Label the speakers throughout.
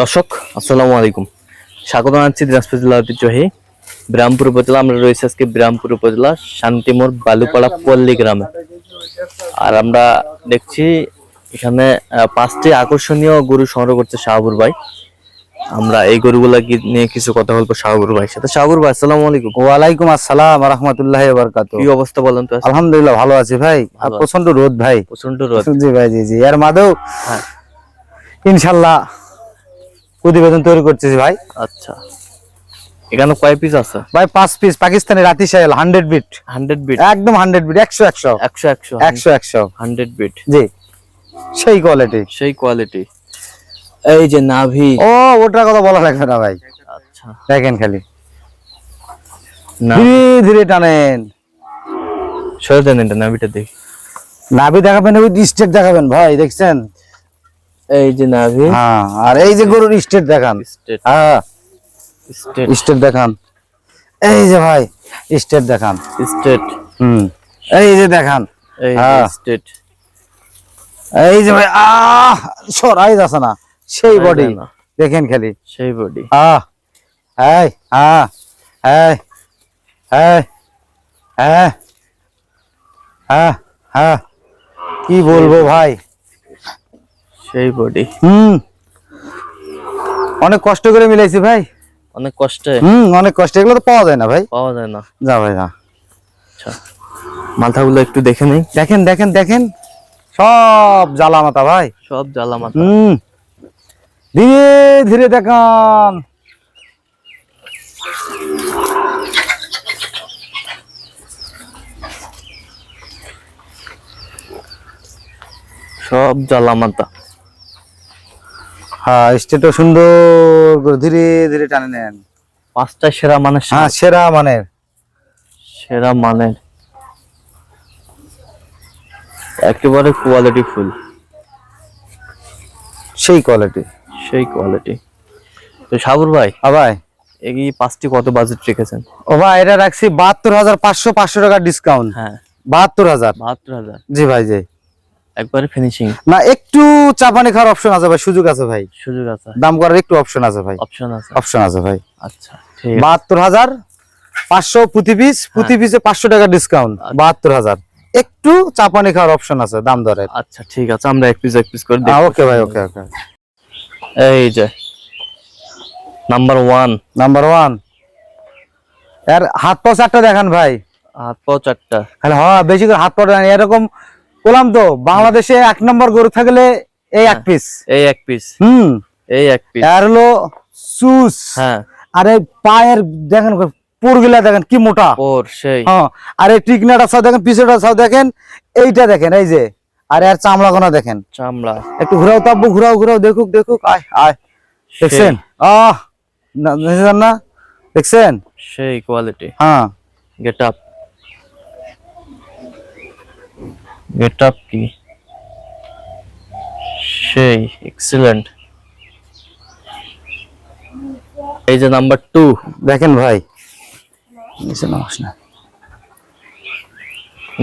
Speaker 1: দর্শক আসসালামু আলাইকুম। স্বাগত জানাচ্ছি দিনাজপুর জেলা ঐতিহ্যবাহী বিরামপুর উপজেলা। আমরা রয়েছি আজকে বিরামপুর উপজেলা শান্তিমোড় বালুপাড়া পল্লী গ্রামে। আর আমরা দেখছি এখানে পাঁচটি আকর্ষণীয় গরু সংগ্রহ করছে শাহাবুর ভাই। আমরা এই গরুগুলা নিয়ে কিছু কথা বলব শাহাবুর ভাই সাথে? শাহাবুর ভাই আসসালামু আলাইকুম।
Speaker 2: ওয়ালাইকুম আসসালাম রহমতুল্লাহ বরকাত
Speaker 1: কি অবস্থা বলেন তো
Speaker 2: আলহামদুলিল্লাহ ভালো আছি ভাই। আর প্রচণ্ড রোদ ভাই।
Speaker 1: প্রচণ্ড রোদ।
Speaker 2: জি ভাই জি জি। এর মাঝেও
Speaker 1: হ্যাঁ।
Speaker 2: ইনশাল্লাহ প্রতিবেদন তৈরি করতেছি ভাই।
Speaker 1: আচ্ছা। এখানে কয় পিস আছে?
Speaker 2: ভাই পাঁচ পিস পাকিস্তানি রাতি সাইল হান্ড্রেড বিট
Speaker 1: হান্ড্রেড বিট
Speaker 2: একদম হান্ড্রেড বিট একশো একশো।
Speaker 1: একশো একশো।
Speaker 2: একশো একশো।
Speaker 1: হান্ড্রেড বিট
Speaker 2: জি। সেই কোয়ালিটি
Speaker 1: সেই কোয়ালিটি এই যে নাভি।
Speaker 2: ও ওটার কথা বলা লাগবে না ভাই।
Speaker 1: আচ্ছা।
Speaker 2: দেখেন খালি। ধীরে ধীরে টানেন।
Speaker 1: সরে দেন এটা নাভিটা দেখি।
Speaker 2: নাভি দেখাবেন ওই স্টেট দেখাবেন ভাই দেখছেন?
Speaker 1: এই যে নাভি।
Speaker 2: হ্যাঁ আর এই যে গরুর স্টেট দেখান।
Speaker 1: স্টেট।
Speaker 2: হ্যাঁ
Speaker 1: স্টেট।
Speaker 2: স্টেট দেখান। এই যে ভাই স্টেট দেখান।
Speaker 1: স্টেট।
Speaker 2: হুম এই যে দেখান।
Speaker 1: এই
Speaker 2: হ্যাঁ।
Speaker 1: স্টেট।
Speaker 2: এই যে ভাই আহ সরাই যাচ্ছে না। সেই বডি দেখেন খালি।
Speaker 1: সেই বডি
Speaker 2: আহ এই হ্যাঁ এই এই হ্যাঁ হ্যাঁ হ্যাঁ। কি বলব ভাই?
Speaker 1: সেই বডি
Speaker 2: হুম। অনেক কষ্ট করে মিলাইছি ভাই।
Speaker 1: অনেক কষ্টে?
Speaker 2: হুম অনেক কষ্ট। এগুলো তো পাওয়া যায় না ভাই।
Speaker 1: পাওয়া যায় না।
Speaker 2: যা ভাই যা।
Speaker 1: আচ্ছা। মাথাগুলো একটু দেখে নেই।
Speaker 2: দেখেন দেখেন দেখেন। সব জ্বালা মাথা ভাই।
Speaker 1: সব জ্বালা মাথা
Speaker 2: হুম। ধীরে ধীরে দেখান।
Speaker 1: সব জ্বালা মাথা
Speaker 2: হ্যাঁ স্টেটও সুন্দর করে ধীরে ধীরে টানে নেন।
Speaker 1: পাঁচটা সেরা মানে
Speaker 2: হ্যাঁ সেরা মানের।
Speaker 1: সেরা মানের। একেবারে কোয়ালিটি ফুল
Speaker 2: সেই কোয়ালিটি
Speaker 1: সেই কোয়ালিটি তো সাবুর ভাই
Speaker 2: ভাই।
Speaker 1: এই পাঁচটি কত বাজেট রেখেছেন?
Speaker 2: ও ভাই এটা রাখছি বাহাত্তর হাজার পাঁচশো পাঁচশো টাকার ডিসকাউন্ট
Speaker 1: হ্যাঁ।
Speaker 2: বাহাত্তর হাজার।
Speaker 1: বাহাত্তর হাজার।
Speaker 2: জি ভাই জি।
Speaker 1: একবারে ফিনিশিং
Speaker 2: না একটু চাপানি খাওয়ার অপশন আছে ভাই সুযোগ আছে ভাই।
Speaker 1: সুযোগ আছে।
Speaker 2: দাম করার একটু অপশন আছে ভাই।
Speaker 1: অপশন আছে।
Speaker 2: অপশন আছে ভাই।
Speaker 1: আচ্ছা ঠিক
Speaker 2: বাহাত্তর হাজার পাঁচশো প্রতি পিস প্রতি পিসে পাঁচশো টাকা ডিসকাউন্ট
Speaker 1: আচ্ছা।
Speaker 2: বাহাত্তর হাজার। একটু চাপানি খাওয়ার অপশন আছে দাম দরের।
Speaker 1: আচ্ছা ঠিক আছে আমরা এক পিস এক পিস করে দেখব।
Speaker 2: ওকে ভাই ওকে ওকে
Speaker 1: এই যে নাম্বার ওয়ান
Speaker 2: নাম্বার ওয়ানের হাত পা চারটা দেখান ভাই।
Speaker 1: হাত পাও চারটা।
Speaker 2: খালি হ্যাঁ বেশি করে হাত পা দেখান। এরকম বললাম তো বাংলাদেশে এক নম্বর গরু থাকলে এই এক পিস
Speaker 1: এই এক পিস
Speaker 2: হুম।
Speaker 1: এই এক পিস
Speaker 2: আর হলো সুস।
Speaker 1: হ্যাঁ।
Speaker 2: আর এই পায়ের দেখেন পুরগুলা দেখেন কি মোটা।
Speaker 1: ওর সেই।
Speaker 2: হ্যাঁ আর এই টিকনাটা সব দেখেন পিছটা সব দেখেন এইটা দেখেন এই যে। আর এর চামড়া কোনা দেখেন।
Speaker 1: চামড়া।
Speaker 2: একটু ঘুরাও তাব্বু ঘুরাও ঘুরাও দেখুক দেখুক আয় আয়। দেখছেন? আহ না দেখছেন না দেখছেন?
Speaker 1: সেই কোয়ালিটি
Speaker 2: হ্যাঁ।
Speaker 1: গেট আপ গেট আপ কি? সেই এক্সিলেন্ট এই যে নাম্বার টু
Speaker 2: দেখেন ভাই। নিচে নামাস না।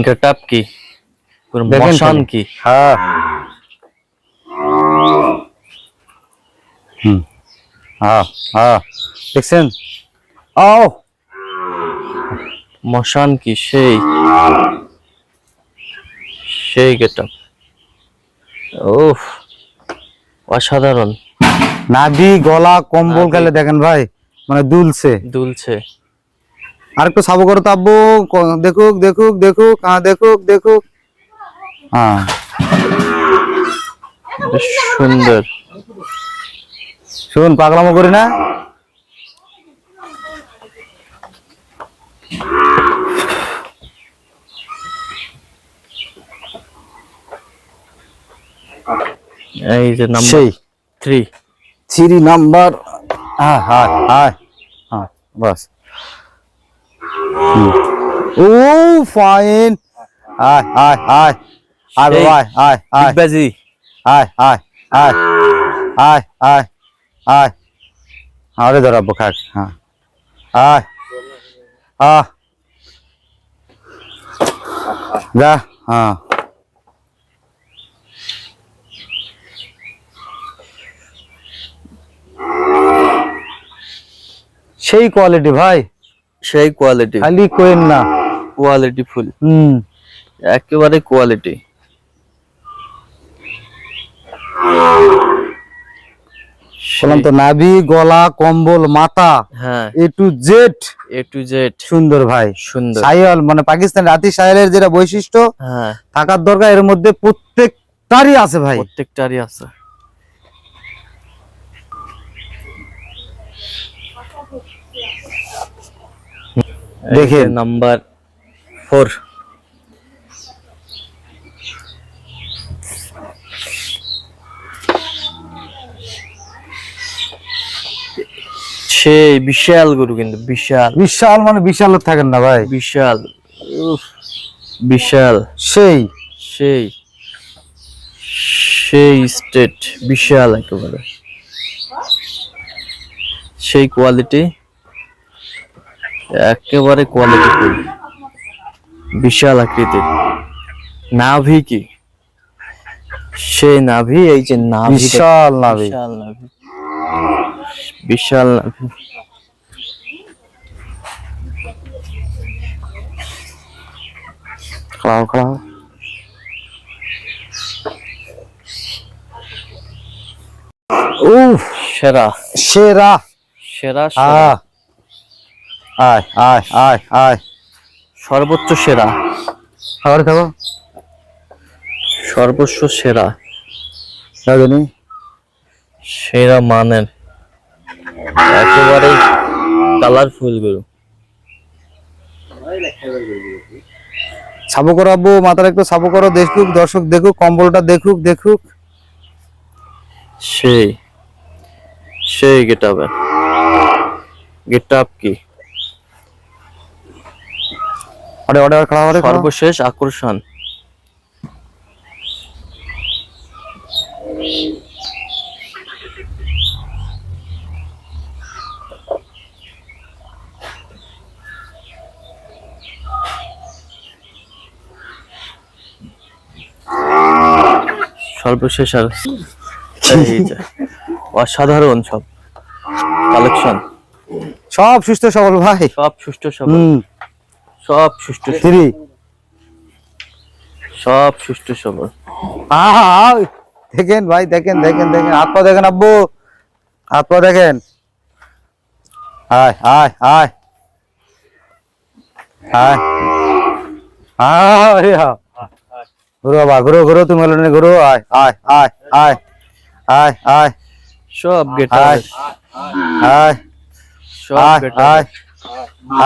Speaker 1: গেট আপ কি মশান কি?
Speaker 2: হ্যাঁ। হুম। হ্যাঁ হ্যাঁ। দেখছেন?
Speaker 1: মশান কি? সেই। সেই গেট আপ ওফ অসাধারণ।
Speaker 2: নাভি গলা কম্বল। গেলে দেখেন ভাই মানে দুলছে।
Speaker 1: দুলছে।
Speaker 2: আর একটু সাবো করো তাব্বু দেখুক দেখুক দেখুক হ্যাঁ দেখুক দেখুক। হ্যাঁ।
Speaker 1: সুন্দর।
Speaker 2: শুন পাগলামো করি না।
Speaker 1: এই যে নাম্বার
Speaker 2: সেই
Speaker 1: থ্রি
Speaker 2: থ্রি নাম্বার হ্যাঁ হ্যাঁ হ্যাঁ হ্যাঁ বাস। ও ফাইন আয় আয় আয় আয়। আয় আয় আয়
Speaker 1: বাজি
Speaker 2: আয় আয় আয় আয় আয় আয় আরে ধরাবো খাক হ্যাঁ আয় আহ যা হ্যাঁ সেই কোয়ালিটি ভাই।
Speaker 1: সেই কোয়ালিটি
Speaker 2: খালি কোয়েন না।
Speaker 1: Quality full.
Speaker 2: হুম।
Speaker 1: একেবারে কোয়ালিটি
Speaker 2: বললাম তো নাভি গলা কম্বল মাথা
Speaker 1: হ্যাঁ।
Speaker 2: A to Z
Speaker 1: A to Z
Speaker 2: সুন্দর ভাই।
Speaker 1: সুন্দর।
Speaker 2: সাইয়াল মানে পাকিস্তান রাতি সাইয়ালের যেটা বৈশিষ্ট্য
Speaker 1: হ্যাঁ।
Speaker 2: থাকার দরকার এর মধ্যে প্রত্যেকটারই আছে ভাই।
Speaker 1: প্রত্যেকটারই আছে।
Speaker 2: দেখেন।
Speaker 1: Number four. সে বিশাল গরু কিন্তু বিশাল।
Speaker 2: বিশাল মানে বিশাল থাকেন না ভাই।
Speaker 1: বিশাল। বিশাল।
Speaker 2: সেই।
Speaker 1: সেই। সেই স্টেট বিশাল একেবারে। সেই কোয়ালিটি। একেবারে কোয়ালিটি ফুল। বিশাল আকৃতির নাভি কি? সেই নাভি এই যে নাভি
Speaker 2: বিশাল নাভি।
Speaker 1: বিশাল নাভি। বিশাল নাভি।
Speaker 2: খাও খাও উফ
Speaker 1: সেরা।
Speaker 2: সেরা।
Speaker 1: সেরা সেরা।
Speaker 2: আয় আয় আয় আয়।
Speaker 1: সর্বোচ্চ সেরা।
Speaker 2: খাবার খাব?
Speaker 1: সর্বোচ্চ সেরা।
Speaker 2: জানি
Speaker 1: সেরা মানের। একেবারে কালারফুল গরু।
Speaker 2: সাবো করো আব্বু মাথার একটু সাবো করো দেখুক দর্শক দেখুক কম্বলটা দেখুক দেখুক।
Speaker 1: সেই সেই গেট আপের গেট আপ কি?
Speaker 2: অরে অরে অরে খাড়া
Speaker 1: সর্বশেষ আকর্ষণ। সর্বশেষ আর অসাধারণ সব কালেকশন।
Speaker 2: সব সুস্থ সবল ভাই।
Speaker 1: সব সুস্থ সব
Speaker 2: হুম।
Speaker 1: সব সুষ্ঠু
Speaker 2: থ্রি
Speaker 1: সব সুষ্ঠু সবল
Speaker 2: দেখেন ভাই দেখেন দেখেন দেখেন। হাত পা দেখেন আব্বু। হাত পা দেখেন। আয় আয় আয়। আয়। আয় হা। ঘুরো বাবা ঘুরো ঘুরো তুমি মেলনে ঘুরো। আয় আয় আয় আয়। আয় আয়।
Speaker 1: সব গেট
Speaker 2: আয়। আয়।
Speaker 1: সব গেট
Speaker 2: আয়।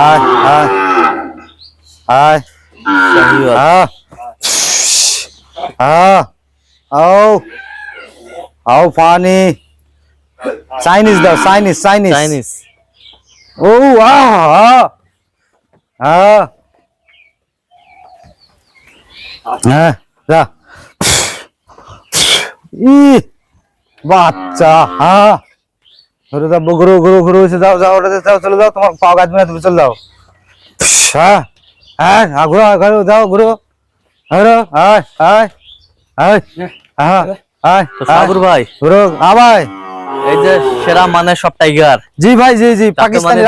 Speaker 2: আয় আয়। আয় আহ আহ আও আও পানি চাইনিজ দাও চাইনিজ চাইনিজ
Speaker 1: চাইনিজ
Speaker 2: ও আহ আহ হ্যাঁ যা ই বাচ্চা হ্যাঁ ঘুরে যাও ঘুরো ঘুরো ঘুরো যাও যাও ওটাতে যাও চলে যাও তোমার পাও গাছ মেয়ে তুমি চলে যাও হ্যাঁ হ্যাঁ, হ্যাঁ যাও
Speaker 1: তো মানে সব টাইগার।
Speaker 2: জি ভাই জি জি
Speaker 1: মানে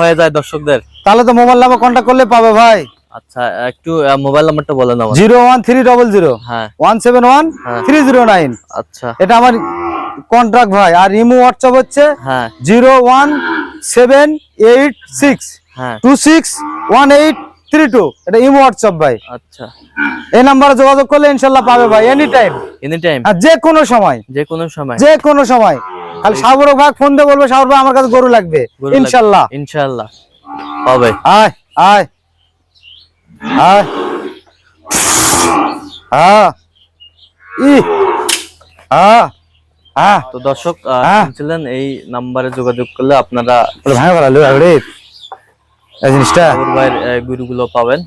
Speaker 1: হয়ে যায় দর্শকদের।
Speaker 2: তাহলে তো মোবাইল নাম্বার কন্টাক্ট করলে পাবে ভাই।
Speaker 1: আচ্ছা, একটু মোবাইল হ্যাঁ।
Speaker 2: ওয়ান সেভেন ওয়ান
Speaker 1: হ্যাঁ।
Speaker 2: Three zero nine.
Speaker 1: আচ্ছা।
Speaker 2: এটা আমার কন্ট্রাক্ট ভাই। আর ইমো হোয়াটসঅ্যাপ হচ্ছে
Speaker 1: হ্যাঁ। 01786
Speaker 2: two six one eight three two এটা ইমো হোয়াটসঅ্যাপ ভাই।
Speaker 1: আচ্ছা।
Speaker 2: এই নাম্বারে যোগাযোগ করলে ইনশাল্লাহ পাবে ভাই এনি টাইম
Speaker 1: এনি টাইম
Speaker 2: যে কোনো সময়।
Speaker 1: যে কোনো সময়।
Speaker 2: যে কোনো সময়। খালি সাবরক ভাই ফোন দিয়ে বলবে সাবর ভাই আমার কাছে গরু লাগবে।
Speaker 1: গরু
Speaker 2: ইনশাল্লাহ।
Speaker 1: ইনশাআল্লাহ
Speaker 2: আয় আয়। আয়। আ ই আ আ
Speaker 1: তো দর্শক
Speaker 2: হ্যাঁ।
Speaker 1: শুনছিলেন এই নাম্বারে যোগাযোগ করলে আপনারা
Speaker 2: ভাঙা এই জিনিসটা?
Speaker 1: ভাইয়ের গরুগুলো পাবেন।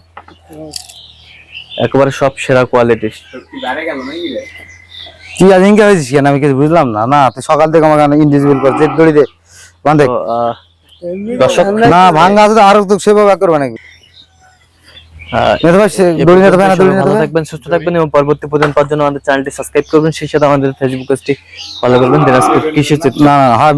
Speaker 1: একেবারে সব সেরা কোয়ালিটির
Speaker 2: কি আজ ইনকা হয়েছিস কেন? আমি কিছু বুঝলাম না। না তুই সকাল থেকে আমাকে দড়ি দে বান্ধে
Speaker 1: দর্শক
Speaker 2: না ভাঙ্গা আছে আরও তো সেবা করবে নাকি?
Speaker 1: থাকবেন সুস্থ থাকবেন এবং পরবর্তী পর্যন্ত পাওয়ার জন্য আমাদের চ্যানেলটি সাবস্ক্রাইব করবেন। সেই সাথে আমাদের ফেসবুক পেজটি ফলো করবেন। দিনাজপুর কৃষি
Speaker 2: না না হয়